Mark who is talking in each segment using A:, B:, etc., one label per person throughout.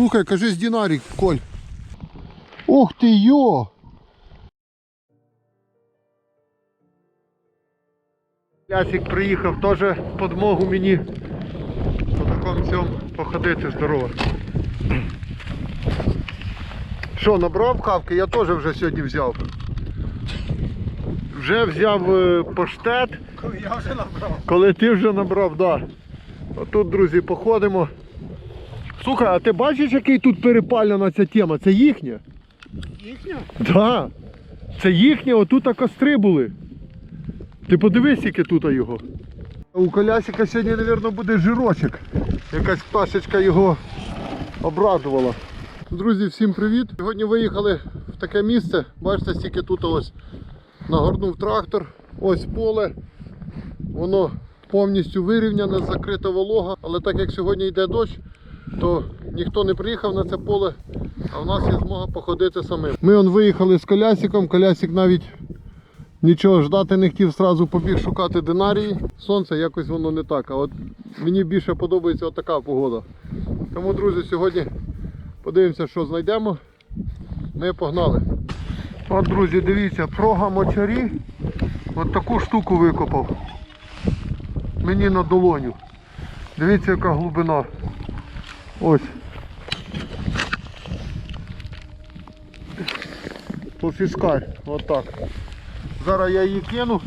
A: Слухай, кажись динарик, Коль. Ух ти йо! Лясик приїхав теж подмогу мені по такому цьому походити здорово. Що, набрав кавки? Я теж вже сьогодні взяв. Вже взяв е, поштет.
B: Я вже набрав.
A: Коли ти вже набрав, да. Отут, друзі, походимо. Слухай, а ти бачиш, який тут перепалена ця тема? Це їхня?
B: Їхня?
A: Да. Це їхня, отут костри були. Ти подивись, яке тут його. У колясика сьогодні, мабуть, буде жирочок. Якась пташечка його обрадувала. Друзі, всім привіт! Сьогодні виїхали в таке місце. Бачите, стільки тут ось нагорнув трактор, ось поле. Воно повністю вирівняне, закрита волога, але так як сьогодні йде дощ, то ніхто не приїхав на це поле, а в нас є змога походити самим. Ми он виїхали з колясиком, колясик навіть нічого ждати не хотів, зразу побіг шукати динарії. Сонце якось воно не так. А от мені більше подобається така погода. Тому, друзі, сьогодні подивимося, що знайдемо. Ми погнали. От, друзі, дивіться, прога мочарі. От таку штуку викопав. Мені на долоню. Дивіться, яка глибина. Ось. Пофіскаль. Отак. Зараз я її кину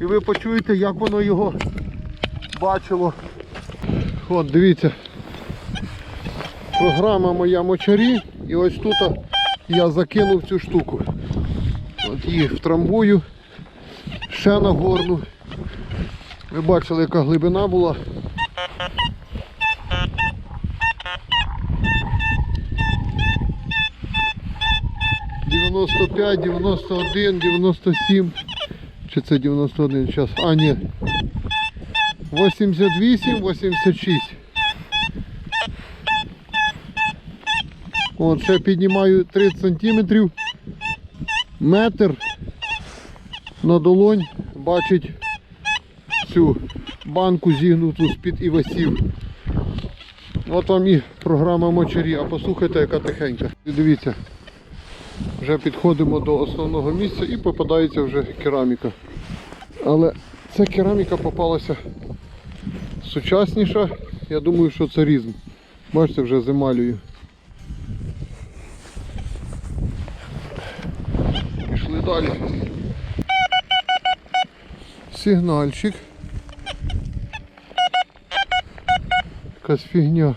A: і ви почуєте, як воно його бачило. От дивіться. Програма моя мочарі. І ось тут я закинув цю штуку. От її втрамбую. Ще нагорну. Ви бачили, яка глибина була. Дев'яносто п'ять, дев'яносто один, дев'яносто сім. Чи це 91 час? А, ні. 88, 86. От, ще піднімаю 30 сантиметрів. Метр на долонь бачить цю банку зігнуту з-під івасів. От вам і програма мочарі. А послухайте, яка тихенька. Дивіться, вже підходимо до основного місця і попадається вже кераміка. Але ця кераміка попалася сучасніша. Я думаю, що це різм. Бачите, вже земалюю. Пішли далі. Сигнальчик. Якась фігня.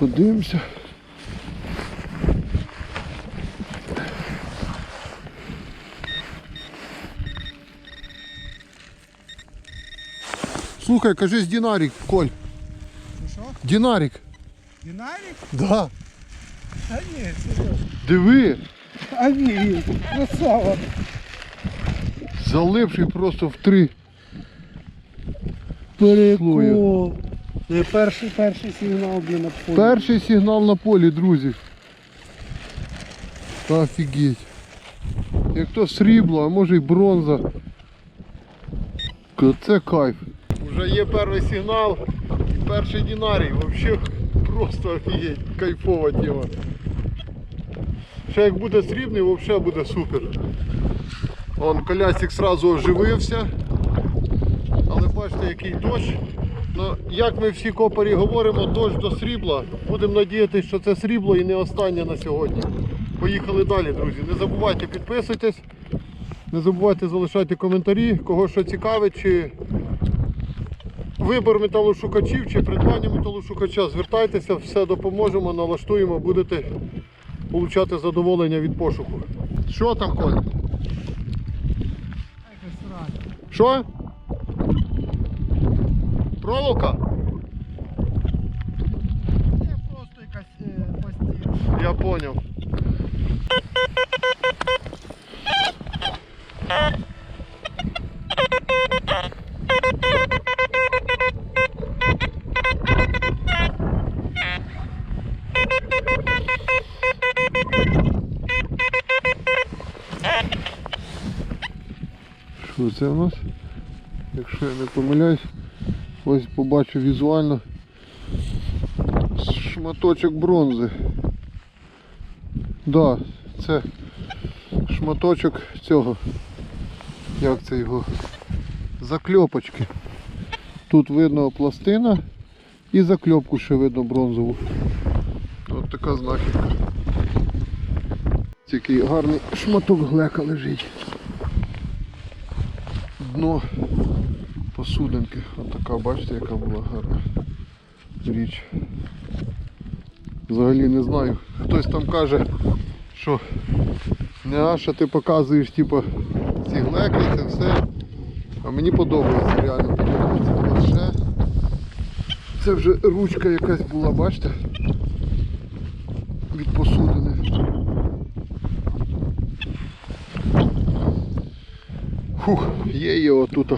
A: Подивимося. Слухай, кажись динарик, Коль.
B: Ну що?
A: Динарик.
B: Динарик?
A: Да.
B: А ні, серйозно.
A: Диви.
B: А ні, красава.
A: Залипший просто в три.
B: Прикол. Не перший, перший сигнал, на полі.
A: Перший сигнал на полі, друзі. Офігеть. Як то срібло, а може й бронза. Це кайф. Вже є перший сигнал і перший динарій. Взагалі просто офігеть. Кайфова тема. Ще як буде срібний, взагалі буде супер. Вон колясик сразу оживився. Але бачите, який дощ. Ну, як ми всі копарі говоримо, дощ до срібла. Будемо надіятися, що це срібло і не останнє на сьогодні. Поїхали далі, друзі. Не забувайте підписуйтесь, не забувайте залишати коментарі, кого що цікавить, чи вибор металошукачів, чи придбання металошукача. Звертайтеся, все допоможемо, налаштуємо, будете отримати задоволення від пошуку. Що там, Коль? Що? Проволока?
B: Це просто якась е, постіль.
A: Я понял. Що це у нас? Якщо я не помиляюсь, Ось побачу візуально шматочок бронзи. Да, це шматочок цього. Як це його? Закльопочки. Тут видно пластина і закльопку ще видно бронзову. От така знахідка. Такий гарний шматок глека лежить. Дно посудинки. От така, бачите, яка була гарна річ. Взагалі не знаю. Хтось там каже, що не Аша ти показуєш типу, ці глеки, це все. А мені подобається, реально подобається. Ще. Це вже ручка якась була, бачите? Від посудини. Фух, є його тут.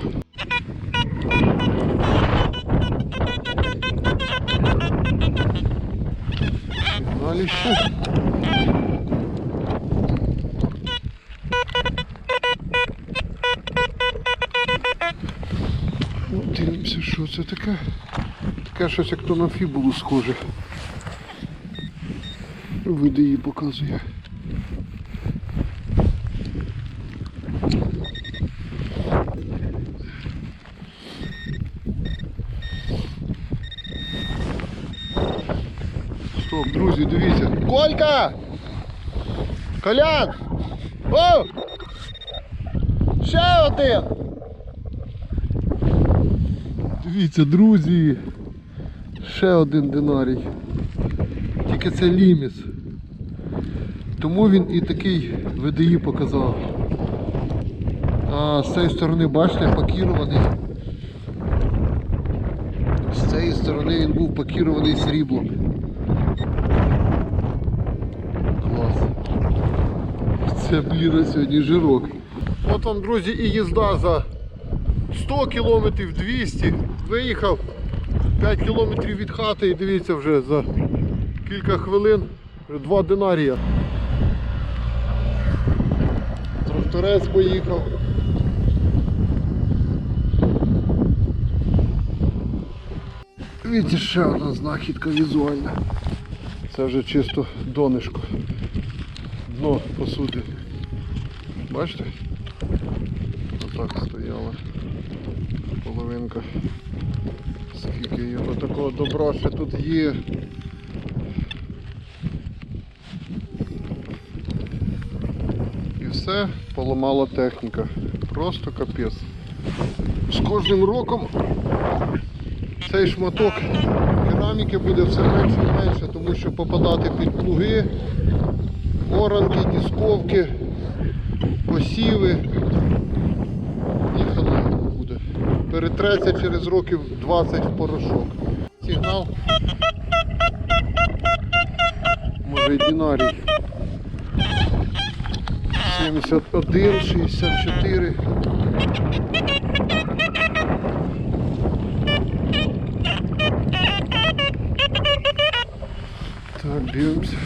A: Далі ще. От Дивимося, що це таке. Таке щось як то на фібулу схоже. Види її показує. Стоп, друзі, дивіться. Колька! Колян! О! Ще один! Дивіться, друзі! Ще один динарій. Тільки це ліміс. Тому він і такий ВДІ показав. А з цієї сторони, бачите, пакірований. З цієї сторони він був пакірований сріблом. Клас. Це, блін, сьогодні жирок. От вам, друзі, і їзда за 100 кілометрів 200. Виїхав 5 кілометрів від хати і дивіться вже за кілька хвилин 2 динарія. Тракторець поїхав. Дивіться, ще одна знахідка візуальна. Це вже чисто донишко. Дно посуди. Бачите? Отак стояла половинка. Скільки його такого добра ще тут є. І все, поламала техніка. Просто капець. З кожним роком цей шматок кераміки буде все менше і менше, тому що попадати під плуги, оранки, дісковки, посіви. Їхало буде. Перетреться через років 20 в порошок. Сигнал. Може і динарій. 71, 64. Так, дивимося.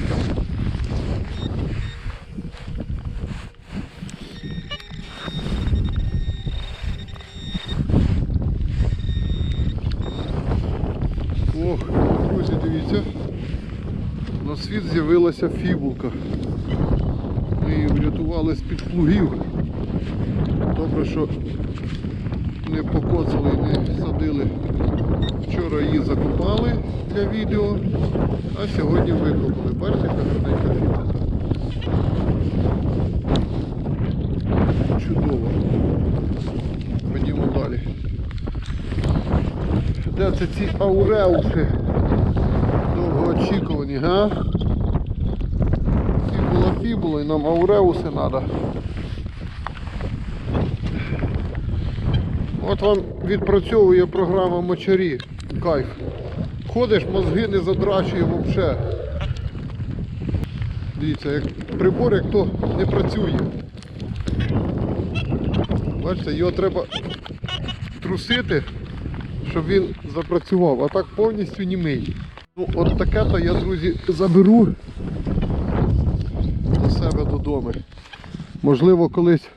A: Ох, друзі, дивіться. На світ з'явилася фібулка. Ми її врятували з-під плугів. Добре, що не покоцали, не садили. Вчора її закопали для відео, а сьогодні викопали. Бачите, яка гарненька фібулка. Чудово. Ходімо далі. Де це ці ауреуси? Довгоочікувані, га? Фібула і нам ауреуси треба. От вам відпрацьовує програма мочарі. Кайф. Ходиш, мозги не задрачує взагалі. Дивіться, як прибор як то не працює. Бачите, його треба трусити, щоб він запрацював, а так повністю німий. Ну, от таке то я, друзі, заберу себе. Можливо, колись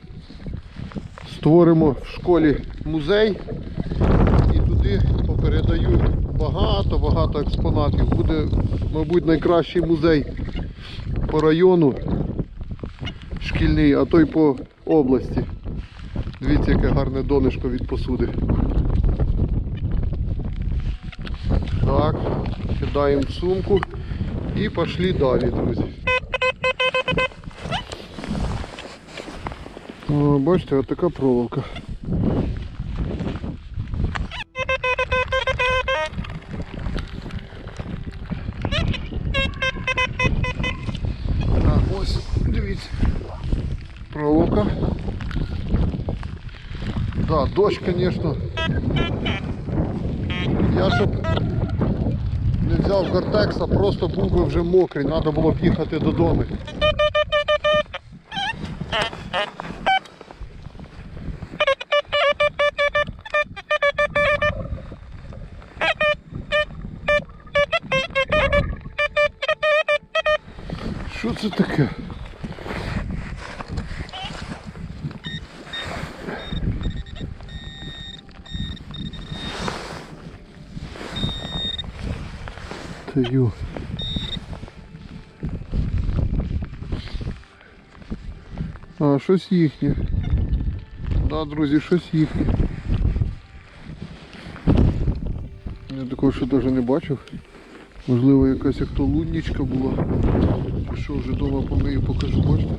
A: створимо в школі музей і туди багато-багато експонатів. Буде, мабуть, найкращий музей по району шкільний, а то й по області. Дивіться, яке гарне донишко від посуди. Так, кидаємо в сумку і пішли далі, друзі. О, бачите, от така проволока. Так, ось, дивіться. Проволока. Да, дощ, звісно. Я щоб не взяв гортекса, просто був би вже мокрий, треба було б їхати додому. Це таке? Та ю. А, щось їхнє. Да, друзі, щось їхнє. Я такого ще навіть не бачив. Можливо, якась як то луннічка була. Що вже вдома помию, покажу, бачите?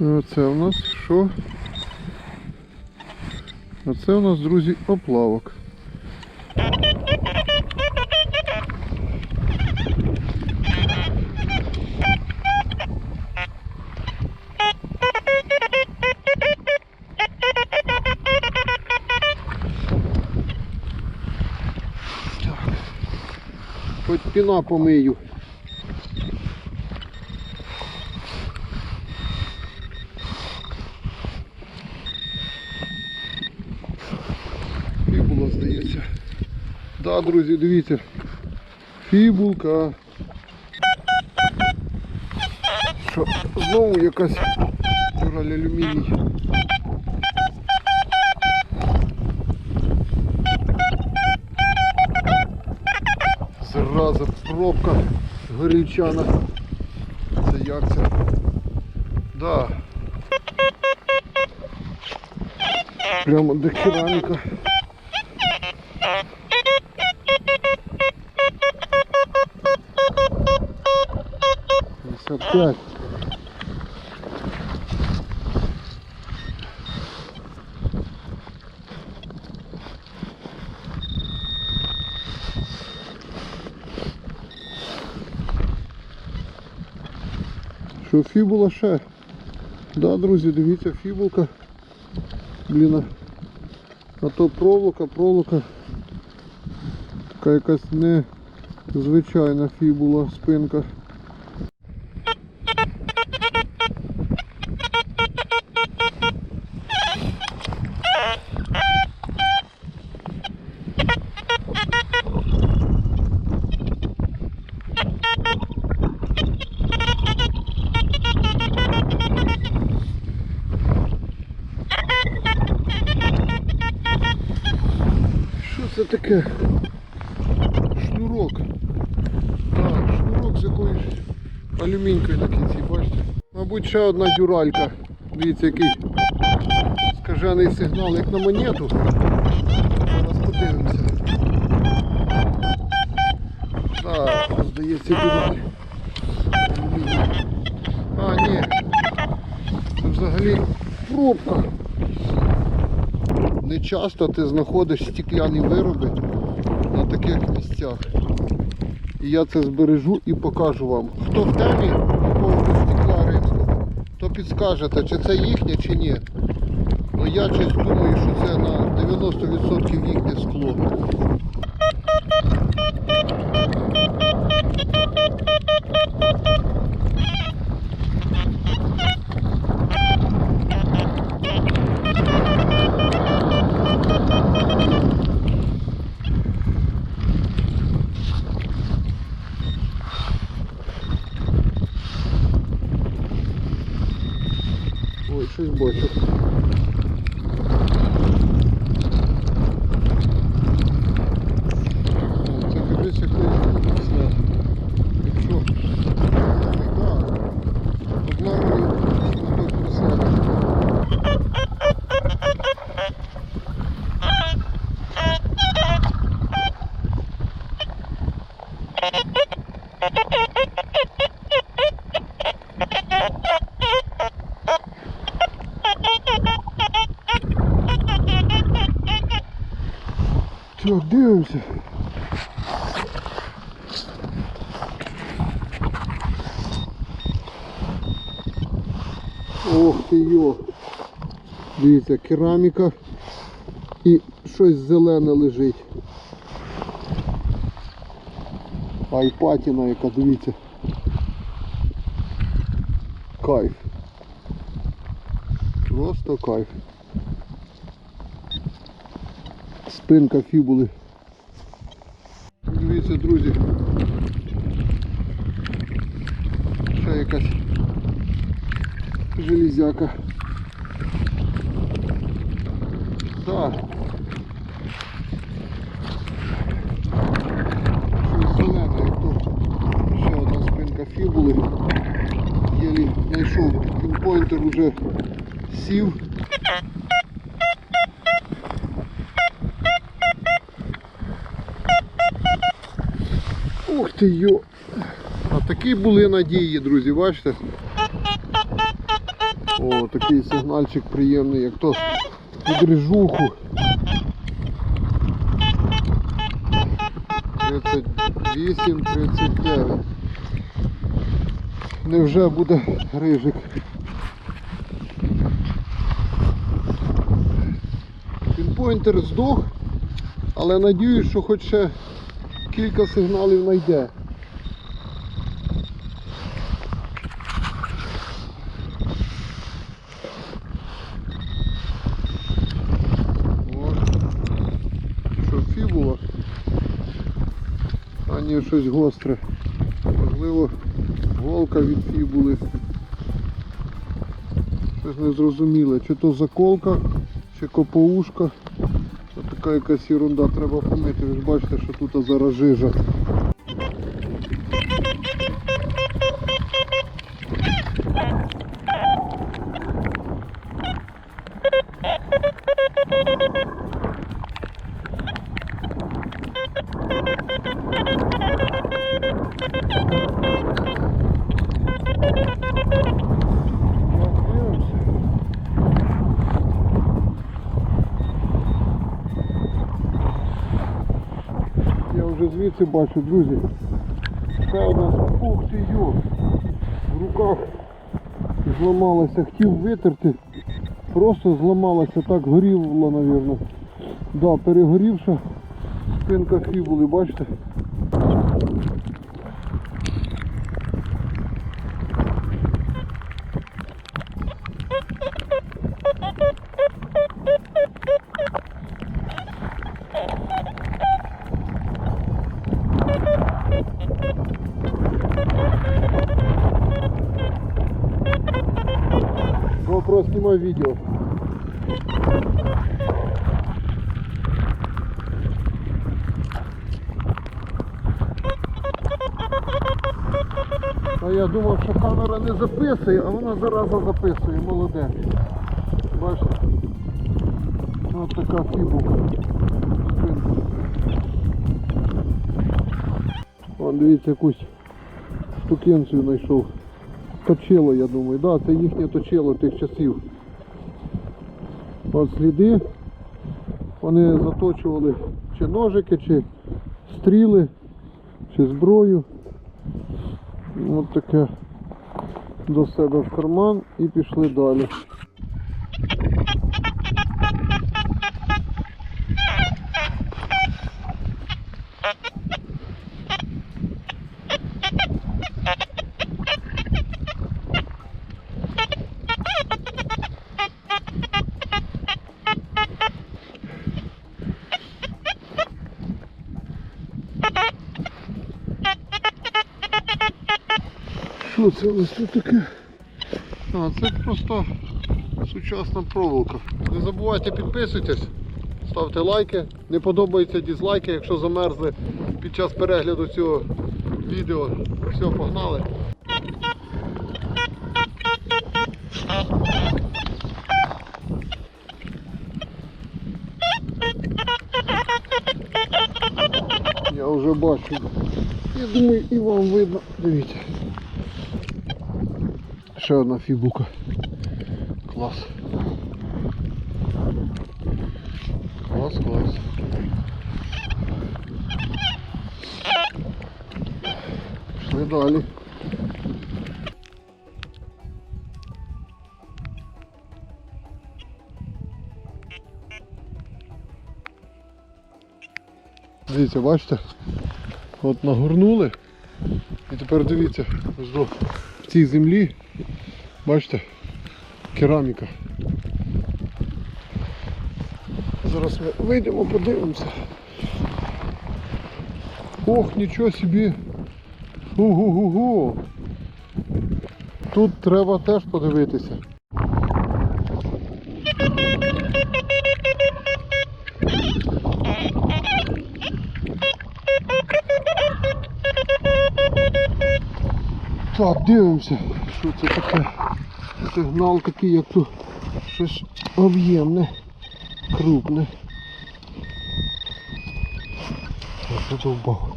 A: Оце у нас що? Оце у нас, друзі, оплавок. Піна помию. Фібула, здається. Да, друзі, дивіться. Фібулка. Що, знову якась алюміній. Зараза, пробка горільчана. Це як це? Да. Прямо до кераміка. Десять пять. Що фібула ще? Да, друзі, дивіться, фібулка. Блін, а- то проволока, проволока. Така якась незвичайна фібула, спинка. Що це таке? Шнурок. Так, шнурок з якоюсь алюмінькою на кінці, бачите? Мабуть, ще одна дюралька. Дивіться, який скажений сигнал, як на монету. Зараз подивимося. Так, здається, дюраль. А, ні. Це взагалі пробка. Не часто ти знаходиш стекляні вироби на таких місцях. І я це збережу і покажу вам. Хто в темі по поводу стекла римського, то підскажете, чи це їхнє, чи ні. Ну я щось думаю, що це на 90% їхнє скло. Ой, щось Ох ти йо. Дивіться, кераміка і щось зелене лежить. А й патіна яка, дивіться. Кайф. Просто кайф. Спинка фібули. Дивіться, друзі. Ще якась железяка. Так. Ще одна спинка фібули. Єлі знайшов пінпойнтер уже сів. Ух ти йо! А такі були надії, друзі, бачите? О, такий сигнальчик приємний, як то під рижуху. 38, 39. Невже буде рижик? Пінпойнтер здох, але надіюсь, що хоч ще кілька сигналів знайде. О, що фібула? А ні, щось гостре. Можливо, голка від фібули. Щось незрозуміле. Чи то заколка, чи копоушка. Така якась ерунда треба помити. Ви ж бачите, що тут зараз жижа. Я вже звідси бачу, друзі. Це у нас ух ти йо! В руках зламалася, хотів витерти, просто зламалася, так горіло, мабуть. Да, перегорівша спинка фібули, бачите? Видео. А я думав, що камера не записує, а вона зараза записує, молодець. Бачите? Ось така фібука. Вон, дивіться, якусь штукенцію знайшов. Точило, я думаю, да, це їхнє точило тих часів. От сліди. Вони заточували чи ножики, чи стріли, чи зброю. От таке до себе в карман і пішли далі. Тут таке? А, це просто сучасна проволока. Не забувайте підписуйтесь, ставте лайки. Не подобаються дізлайки, якщо замерзли під час перегляду цього відео. Все, погнали. Я вже бачу. Я думаю, і вам видно. Дивіться. Ще одна фібука. Клас. Клас, клас. Пішли далі. Дивіться, бачите? От нагорнули і тепер дивіться, в цій землі бачите, кераміка. Зараз ми вийдемо, подивимося. Ох, нічого собі. Ого-го-го. Тут треба теж подивитися. Так, дивимося, що це таке. Сигнал такий, як тут щось об'ємне, крупне. Задовбав.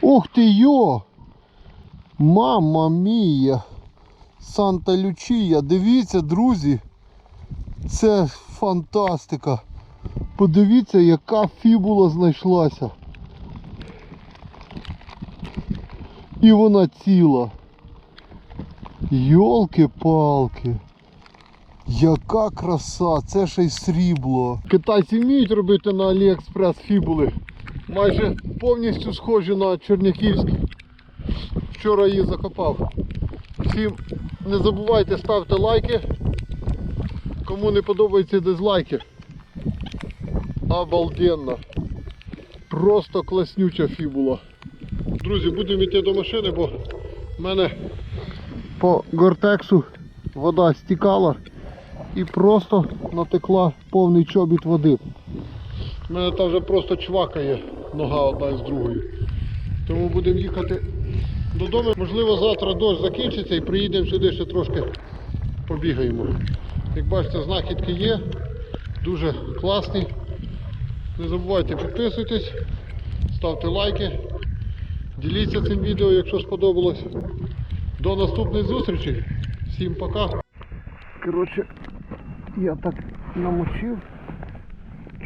A: Ух ти йо! Мама мія! Санта Лючія! Дивіться, друзі! Це фантастика! Подивіться, яка фібула знайшлася. І вона ціла. Йолки-палки. Яка краса, це ще й срібло. Китайці вміють робити на Аліекспрес фібули. Майже повністю схожі на Черняківські. Вчора її закопав. Всім не забувайте ставити лайки. Кому не подобається дизлайки. Обалденно. Просто класнюча фібула. Друзі, будемо йти до машини, бо в мене по гортексу вода стікала і просто натекла повний чобіт води. У мене там вже просто чвакає нога одна з другою. Тому будемо їхати додому. Можливо, завтра дощ закінчиться і приїдемо сюди ще трошки побігаємо. Як бачите, знахідки є. Дуже класні. Не забувайте підписуйтесь, ставте лайки, діліться цим відео, якщо сподобалось. До наступної зустрічі. Всім пока. Коротше, я так намочив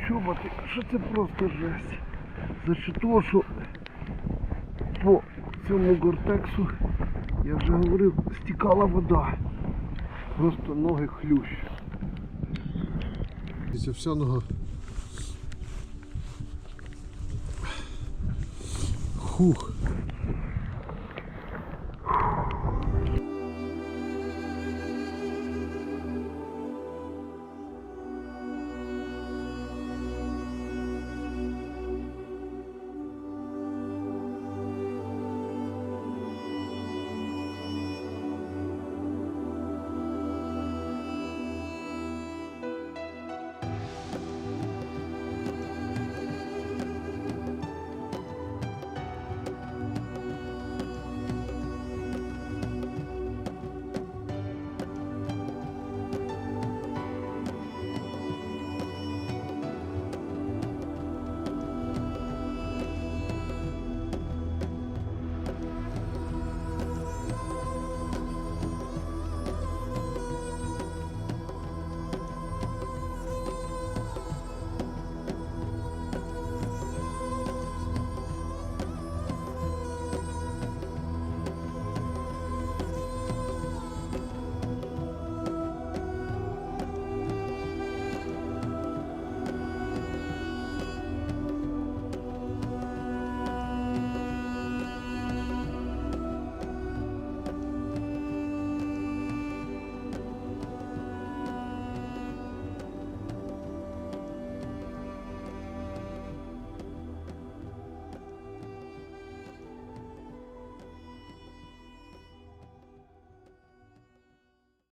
A: чоботи, що це просто жесть. За того, що по цьому гортексу, я вже говорив, стікала вода. Просто ноги хлющ. Це вся нога. Хух.